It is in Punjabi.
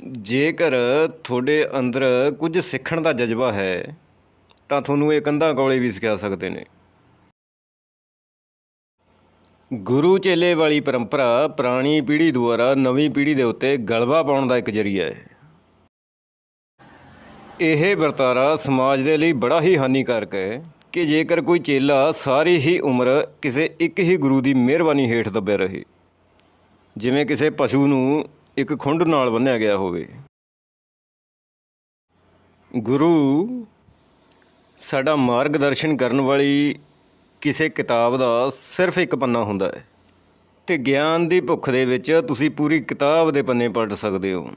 ਜੇਕਰ ਤੁਹਾਡੇ ਅੰਦਰ ਕੁਝ ਸਿੱਖਣ ਦਾ ਜਜ਼ਬਾ ਹੈ, ਤਾਂ ਤੁਹਾਨੂੰ ਇਹ ਕੰਧਾਂ ਕੋਲੇ ਵੀ ਸਿਖਾ ਸਕਦੇ ਨੇ। ਗੁਰੂ ਚੇਲੇ ਵਾਲੀ ਪਰੰਪਰਾ ਪੁਰਾਣੀ ਪੀੜ੍ਹੀ ਦੁਆਰਾ ਨਵੀਂ ਪੀੜ੍ਹੀ ਦੇ ਉੱਤੇ ਗਲਵਾ ਪਾਉਣ ਦਾ ਇੱਕ ਜ਼ਰੀਆ ਹੈ। ਇਹ ਵਰਤਾਰਾ ਸਮਾਜ ਦੇ ਲਈ ਬੜਾ ਹੀ ਹਾਨੀਕਾਰਕ ਹੈ ਕਿ ਜੇਕਰ ਕੋਈ ਚੇਲਾ ਸਾਰੀ ਹੀ ਉਮਰ ਕਿਸੇ ਇੱਕ ਹੀ ਗੁਰੂ ਦੀ ਮਿਹਰਬਾਨੀ ਹੇਠ ਦੱਬਿਆ ਰਹੇ, ਜਿਵੇਂ ਕਿਸੇ ਪਸ਼ੂ ਨੂੰ ਇੱਕ ਖੁੰਡ ਨਾਲ ਬੰਨ੍ਹਿਆ ਗਿਆ ਹੋਵੇ। ਗੁਰੂ, ਸਾਡਾ ਮਾਰਗਦਰਸ਼ਨ ਕਰਨ ਵਾਲੀ ਕਿਸੇ ਕਿਤਾਬ ਦਾ ਸਿਰਫ ਇੱਕ ਪੰਨਾ ਹੁੰਦਾ ਹੈ ਤੇ ਗਿਆਨ ਦੀ ਭੁੱਖ ਦੇ ਵਿੱਚ ਤੁਸੀਂ ਪੂਰੀ ਕਿਤਾਬ ਦੇ ਪੰਨੇ ਪਲਟ ਸਕਦੇ ਹੋ।